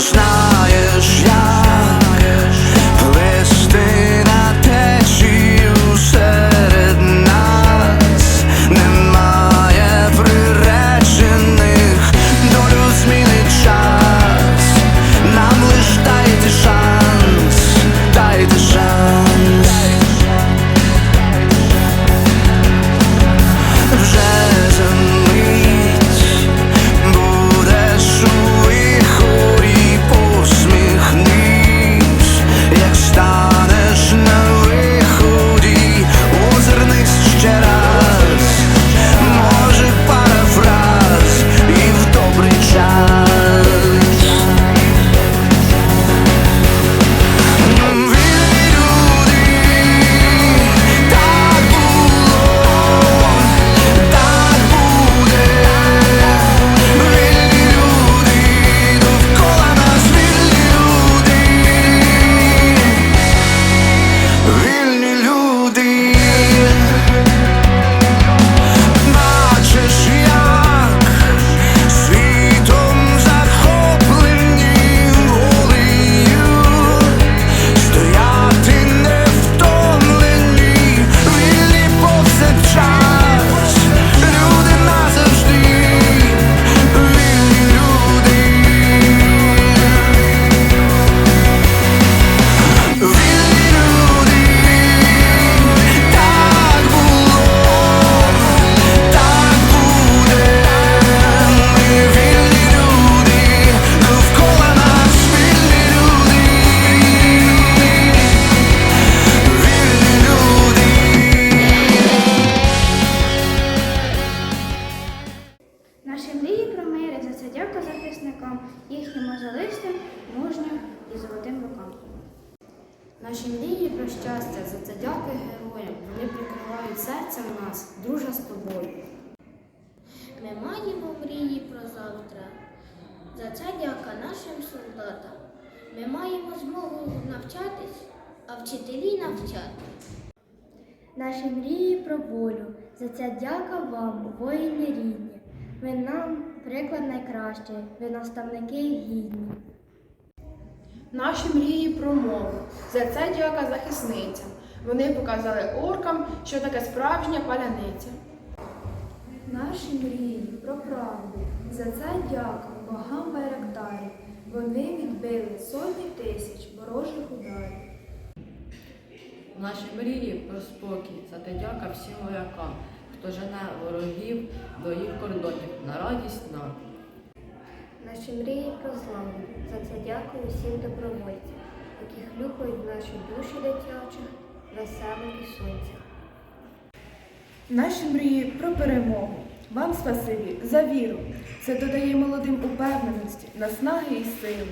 знаєш, Наші мрії про мир і за це дяка захисникам, їхнім мозолистим, мужнім і золотим рукам. Наші мрії про щастя, за це дякую героям. Вони прикривають серцем нас, дружа з тобою. Ми маємо мрії про завтра. За це дяка нашим солдатам. Ми маємо змогу навчатись, а вчителі навчати. Наші мрії про волю, за це дяка вам, воїни рідні. Ви нам приклад найкращий, ви наставники гідні. Наші мрії про мову. За це дяка захисницям. Вони показали оркам, що таке справжня паляниця. Наші мрії про правду. За це дяка богам Байрактарів. Вони відбили сотні тисяч ворожих ударів. Наші мрії про спокій, за те дяка всім воякам, хто жене ворогів до їх кордонів на радість нам. Наші мрії про славу, за це дякую всім добровольцям, які хлюпають наші душі дитячих, веселих і сонця. Наші мрії про перемогу. Вам спасибі за віру. Це додає молодим упевненості, наснаги і сили.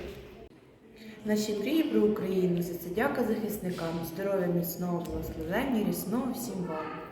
Наші мрії про Україну, за це дяка захисникам, здоров'я міцного, благословення, рісного всім вам.